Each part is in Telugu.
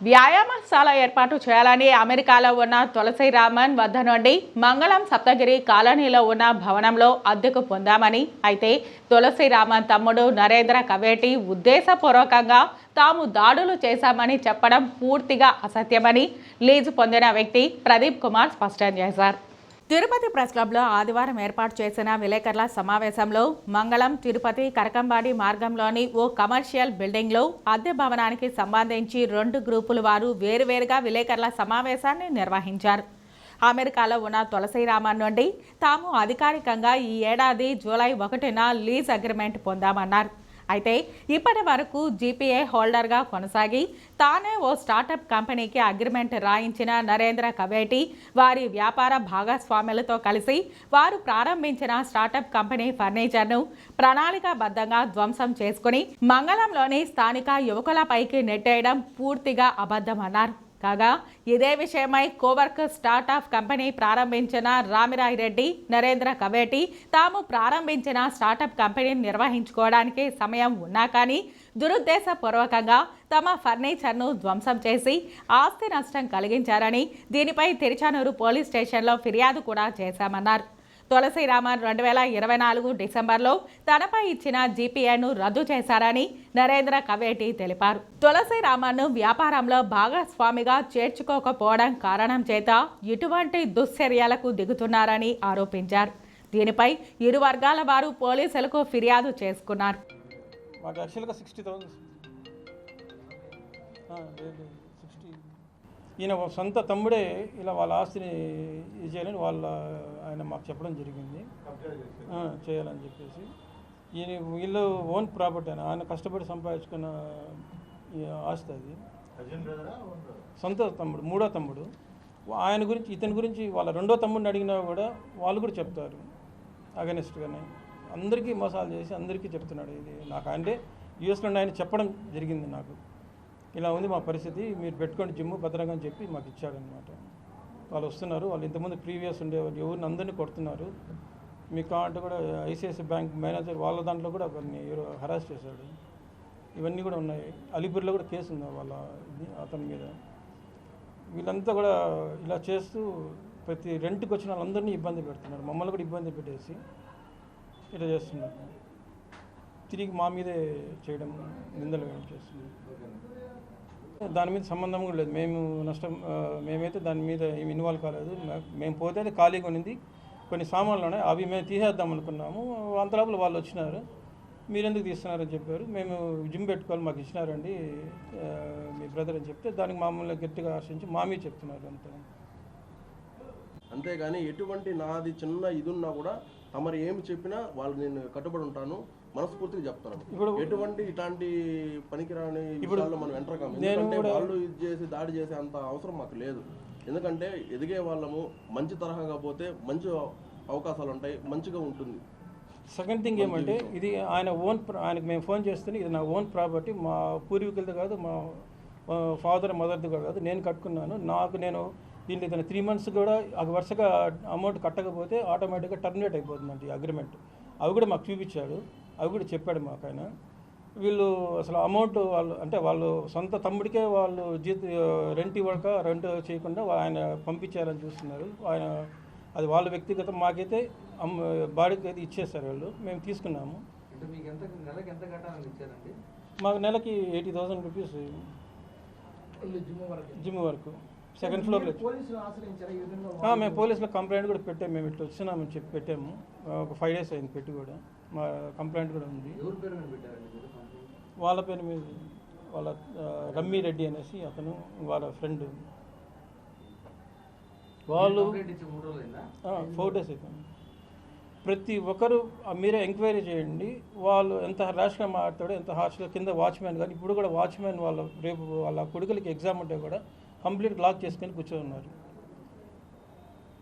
వ్యాయామశాల ఏర్పాటు చేయాలని అమెరికాలో ఉన్న తులసి రామన్ వద్ద నుండి మంగళం సప్తగిరి కాలనీలో ఉన్న భవనంలో అద్దెకు పొందామని అయితే తులసి రామన్ తమ్ముడు నరేంద్ర కవేటి ఉద్దేశపూర్వకంగా తాము దాడులు చేశామని చెప్పడం పూర్తిగా అసత్యమని లీజు పొందిన వ్యక్తి ప్రదీప్ కుమార్ స్పష్టం చేశారు. తిరుపతి ప్రెస్ క్లబ్లో ఆదివారం ఏర్పాటు చేసిన విలేకరుల సమావేశంలో మంగళం తిరుపతి కరకంబాడి మార్గంలోని ఓ కమర్షియల్ బిల్డింగ్లో అద్దె భవనానికి సంబంధించి రెండు గ్రూపుల వారు వేరువేరుగా విలేకరుల సమావేశాన్ని నిర్వహించారు. అమెరికాలో ఉన్న తులసిరామన్ నుండి తాము అధికారికంగా ఈ ఏడాది జూలై ఒకటిన లీజ్ అగ్రిమెంట్ పొందామన్నారు. అయితే ఇప్పటి వరకు జీపీఏ హోల్డర్గా కొనసాగి తానే ఓ స్టార్టప్ కంపెనీకి అగ్రిమెంట్ రాయించిన నరేంద్ర కవేటి వారి వ్యాపార భాగస్వాములతో కలిసి వారు ప్రారంభించిన స్టార్టప్ కంపెనీ ఫర్నిచర్ను ప్రణాళికాబద్ధంగా ధ్వంసం చేసుకుని మంగళంలోని స్థానిక యువకులపైకి నెట్టేయడం పూర్తిగా అబద్ధమన్నారు. కాగా ఇదే విషయమై కోవర్క్ స్టార్టప్ కంపెనీ ప్రారంభించిన రామిరాయ్ రెడ్డి నరేంద్ర కవేటి తాము ప్రారంభించిన స్టార్టప్ కంపెనీని నిర్వహించుకోవడానికి సమయం ఉన్నా కానీ దురుద్దేశపూర్వకంగా తమ ఫర్నిచర్ను ధ్వంసం చేసి ఆస్తి నష్టం కలిగించారని దీనిపై తిరుచానూరు పోలీస్ స్టేషన్లో ఫిర్యాదు కూడా చేశామన్నారు. తులసి రామన్ రెండు వేల ఇరవై నాలుగు డిసెంబర్లో తనపై ఇచ్చిన జీపీఏను రద్దు చేశారని నరేంద్ర కవేటి తెలిపారు. తులసి రామన్ను వ్యాపారంలో భాగస్వామిగా చేర్చుకోకపోవడం కారణం చేత ఇటువంటి దుశ్చర్యలకు దిగుతున్నారని ఆరోపించారు. దీనిపై ఇరు వర్గాల వారు పోలీసులకు ఫిర్యాదు చేసుకున్నారు. మాకు యాక్చువల్గా సిక్స్టీ థౌసండ్. ఈయన సొంత తమ్ముడే ఇలా వాళ్ళ ఆస్తిని ఇది చేయాలని వాళ్ళ ఆయన మాకు చెప్పడం జరిగింది. చేయాలని చెప్పేసి. ఈయన వీళ్ళు ఓన్ ప్రాపర్టీ ఆయన ఆయన కష్టపడి సంపాదించుకున్న ఆస్తి అది. సొంత తమ్ముడు మూడో తమ్ముడు. ఆయన గురించి ఇతని గురించి వాళ్ళ రెండో తమ్ముడిని అడిగినా కూడా వాళ్ళు కూడా చెప్తారు. అగనిస్ట్గానే. అందరికీ మోసాలు చేసి అందరికీ చెప్తున్నాడు ఇది. నాకు అంటే యూఎస్లో ఆయన చెప్పడం జరిగింది నాకు. ఇలా ఉంది మా పరిస్థితి. మీరు పెట్టుకోండి జిమ్ భద్రంగా అని చెప్పి మాకు ఇచ్చాడనమాట వాళ్ళు వస్తున్నారు. వాళ్ళు ఇంతకుముందు ప్రీవియస్ ఉండేవాళ్ళు. ఎవరిని అందరినీ కొడుతున్నారు. మీకు కావాలంటే కూడా ఐసిఐసి బ్యాంక్ మేనేజర్ వాళ్ళ దాంట్లో కూడా కొన్ని హరాస్ చేశాడు. ఇవన్నీ కూడా ఉన్నాయి. అలీపూర్లో కూడా కేసు ఉంది వాళ్ళ ఇది అతని మీద. వీళ్ళంతా కూడా ఇలా చేస్తూ ప్రతి రెంట్కి వచ్చిన వాళ్ళందరినీ ఇబ్బంది పెడుతున్నారు. మమ్మల్ని కూడా ఇబ్బంది పెట్టేసి ఇట్లా చేస్తున్నారు. తిరిగి మా మీదే చేయడం నిందలు వేయడం చేస్తుంది. దాని మీద సంబంధం కూడా లేదు. మేము నష్టం మేమైతే దాని మీద ఏమి ఇన్వాల్వ్ కాలేదు. మేము పోతే అయితే ఖాళీగా ఉన్నింది. కొన్ని సామాన్లు ఉన్నాయి. అవి మేము తీసేద్దాం అనుకున్నాము. అంతలోపల వాళ్ళు వచ్చినారు. మీరెందుకు తీస్తున్నారని చెప్పారు. మేము జిమ్ పెట్టుకోవాలి మాకు ఇచ్చినారండి మీ బ్రదర్ అని చెప్తే దానికి మామూలుగా గట్టిగా ఆశించి మామీ చెప్తున్నారు అంతే. అంతేగాని ఎటువంటి నాది చిన్న ఇది ఉన్నా కూడా తమరు ఏమి చెప్పినా వాళ్ళు నేను కట్టుబడి ఉంటాను. మనస్ఫూర్తిగా చెప్తాను. ఇప్పుడు ఎటువంటి ఇట్లాంటి పనికిరాని ఇప్పుడు మనం ఎంటర్ కాము. నేను ఎందుకంటే వాళ్ళు ఇది చేసి దాడి చేసే అంత అవసరం మాకు లేదు. ఎందుకంటే ఎదిగే వాళ్ళము మంచి తరహాగా పోతే మంచి అవకాశాలు ఉంటాయి మంచిగా ఉంటుంది. సెకండ్ థింగ్ ఏమంటే ఇది ఆయన ఓన్ ఆయనకు మేము ఫోన్ చేస్తే ఇది నా ఓన్ ప్రాపర్టీ మా పూర్వీకులది కాదు మా ఫాదర్ మదర్ది కూడా కాదు నేను కట్టుకున్నాను. నాకు నేను దీన్ని ఇతను త్రీ మంత్స్ కూడా వరుసగా అమౌంట్ కట్టకపోతే ఆటోమేటిక్గా టర్మినేట్ అయిపోతుందండి ఈ అగ్రిమెంట్ అవి కూడా మాకు చూపించాడు. అవి కూడా చెప్పాడు మాకు ఆయన. వీళ్ళు అసలు అమౌంట్ వాళ్ళు అంటే వాళ్ళు సొంత తమ్ముడికే వాళ్ళు జీత రెంట్ ఇవ్వక రెంట్ చేయకుండా ఆయన పంపించారని చూస్తున్నారు. ఆయన అది వాళ్ళ వ్యక్తిగతం మాకైతే అమ్మ బాడీకి అయితే ఇచ్చేస్తారు వాళ్ళు. మేము తీసుకున్నాము. మీకు నెలకి ఎయిటీ థౌసండ్ రూపీస్ జిమ్ వరకు. సెకండ్ ఫ్లోర్లో మేము పోలీసులో కంప్లైంట్ కూడా పెట్టాము మేము ఇట్లా వచ్చినామని చెప్పి పెట్టాము. ఒక ఫైవ్ డేస్ అయింది పెట్టి కూడా. మా కంప్లైంట్ కూడా ఉంది? వాళ్ళ పేరు మీద వాళ్ళ రమ్మీ రెడ్డి అనేసి అతను వాళ్ళ ఫ్రెండ్. వాళ్ళు ఫోర్ డేస్ అవుతుంది ప్రతి ఒక్కరు మీరే ఎంక్వైరీ చేయండి. వాళ్ళు ఎంత ర్యాష్గా మాట్లాడతాడో ఎంత హార్ష్గా కింద వాచ్మెన్ కానీ ఇప్పుడు కూడా వాచ్మెన్ వాళ్ళ రేపు వాళ్ళ కొడుకులకి ఎగ్జామ్ ఉంటే కూడా కంప్లీట్ లాక్ చేసుకొని కూర్చొని ఉన్నారు.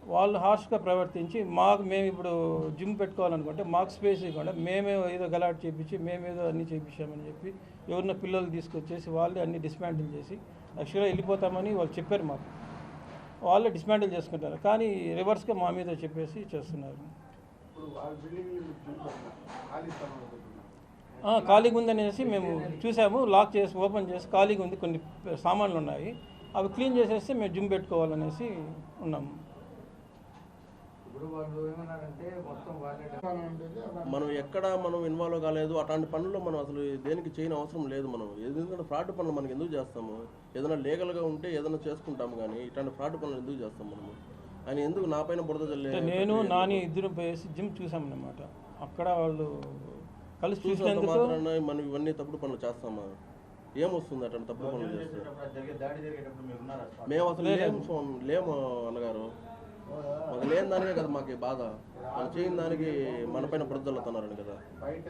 వాళ్ళు హార్ష్గా ప్రవర్తించి మాకు మేము ఇప్పుడు జిమ్ పెట్టుకోవాలనుకుంటే మాకు స్పేస్ ఇవ్వకుండా మేమే ఏదో గలాట్ చేపించి మేమేదో అన్నీ చేపించామని చెప్పి ఎవరిన పిల్లలు తీసుకొచ్చేసి వాళ్ళే అన్ని డిస్మాంటిల్ చేసి యాక్చువల్గా వెళ్ళిపోతామని వాళ్ళు చెప్పారు మాకు. వాళ్ళే డిస్మాంటిల్ చేసుకుంటారు. కానీ రివర్స్గా మా మీద చెప్పేసి చేస్తున్నారు. ఖాళీగా ఉందనేసి మేము చూసాము. లాక్ చేసి ఓపెన్ చేసి ఖాళీగా ఉంది. కొన్ని సామాన్లు ఉన్నాయి. అవి క్లీన్ చేసేస్తే మేము జిమ్ పెట్టుకోవాలనేసి ఉన్నాము ఇప్పుడు వాళ్ళు ఏమన్నారంటే మొత్తం వాళ్ళే మనం ఎక్కడ మనం ఇన్వాల్వ్ కాలేదు. అట్లాంటి పనుల్లో మనం అసలు దేనికి చేయని అవసరం లేదు మనం. ఎందుకంటే ఫ్రాడ్ పనులు మనకి ఎందుకు చేస్తాము? ఏదైనా లీగల్గా ఉంటే ఏదైనా చేసుకుంటాము కానీ ఇట్లాంటి ఫ్రాడ్ పనులు ఎందుకు చేస్తాం మనము? ఆయన ఎందుకు నా పైన బురద నేను నాని ఇద్దరు పోయేసి జిమ్ చూసామన్నమాట. అక్కడ వాళ్ళు కలిసి చూసినంత చూసినందుకు మాత్రాన మనం ఇవన్నీ తప్పుడు పనులు చేస్తామా? ఏమొస్తుంది అట్లాంటి తప్పుడు పనులు చేస్తే? మేము అసలు లేము లేము అన్నగారు. మాకు లేని దానికే కదా మాకు బాధ. మనం చేయని దానికి మన పైన బురద కదా. బయట